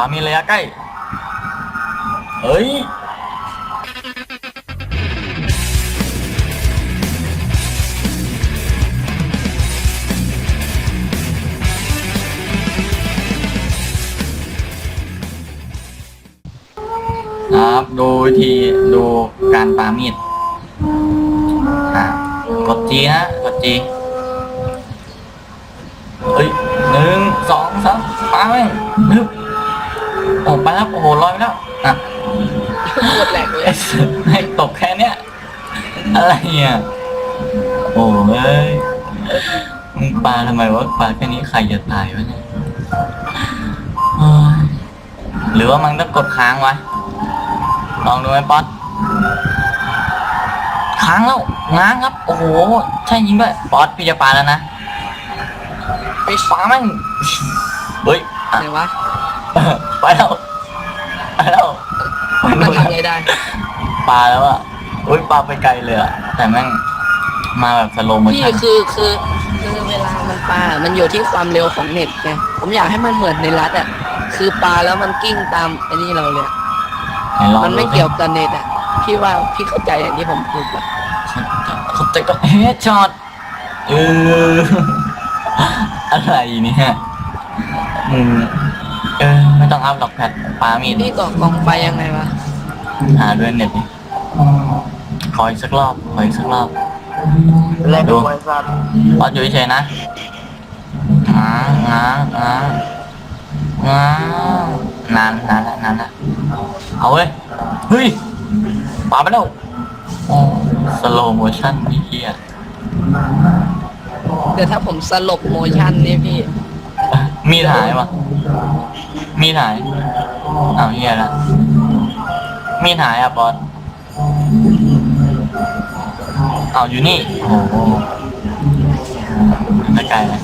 ปามีระยะใกล้ เฮ้ย ครับ ดูวิธีดูการปามีดอะกดจีนะกดจี เฮ้ยหนึ่งสองสามปาแม่งฮึบ โอ้ไปแล้วโอ้โหลอยไปแล้วอะปวดแหลกเลยไอ้สัสให้ตกแค่เนี้ยอะไรอะโอ้เอ้ยมึงปาทำไมวะปาแค่นี้ใครจะตายวะเนี่ยเฮ้ยหรือว่ามันต้องกดค้างไว้ลองดูไหมป๊อตค้างแล้วง้างครับ โอ้โห ใช่ยิงด้วยป๊อตพี่จะปาแล้วนะไปปาแม่งเฮ้ยอะไหนวะ ไปแล้วไป แล้วไปมันนู่นทำไงได้ปาแล้วอะอุ้ยปาไปไกลเลยอะแต่แม่งมาแบบสโลโมพี่ชั่นคือคือคือเวลามันปลา มันอยู่ที่ความเร็วของเน็ตไงผมอยากให้มันเหมือนในรัฐอะคือปลาแล้วมันกิ้งตามไอ้นี่เราเลยอะไหนลองมันไม่ดูสิเกี่ยวกับเน็ตอะพี่ว่าพี่เข้าใจอย่างที่ผมพูดปะเขาใจก็เฮดช็อตเออ อะไรเนี่ยมึง เออไม่ต้องอัพหรอกแพทปามีดพี่ก่อกองไฟยังไงวะหาด้วยเน็ตดิขออีกสักรอบขออีกสักรอบแลกดูบริษัทรออยู่เฉยๆนะง้างง้างง้างง้างนานนานละนานละเอาเว้ยเฮ้ยปาไปแล้วโอ้สโลโมชั่นนี่เฮียเดี๋ยวถ้าผมสลบโมชั่นนี่พี่ มีดหายวะ มีดหายอ้าวเฮียละมีดหายอะบอสอ้าวอยู่นี่ โอ้โหไม่ไกลเลย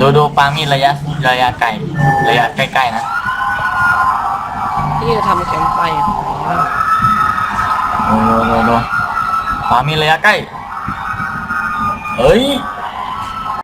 ดูดูปามีดระยะ ระยะไกลระยะใกล้ๆนะพี่จะทำแคมป์ไฟอะดูดูดูดูปามีดระยะใกล้เฮ้ย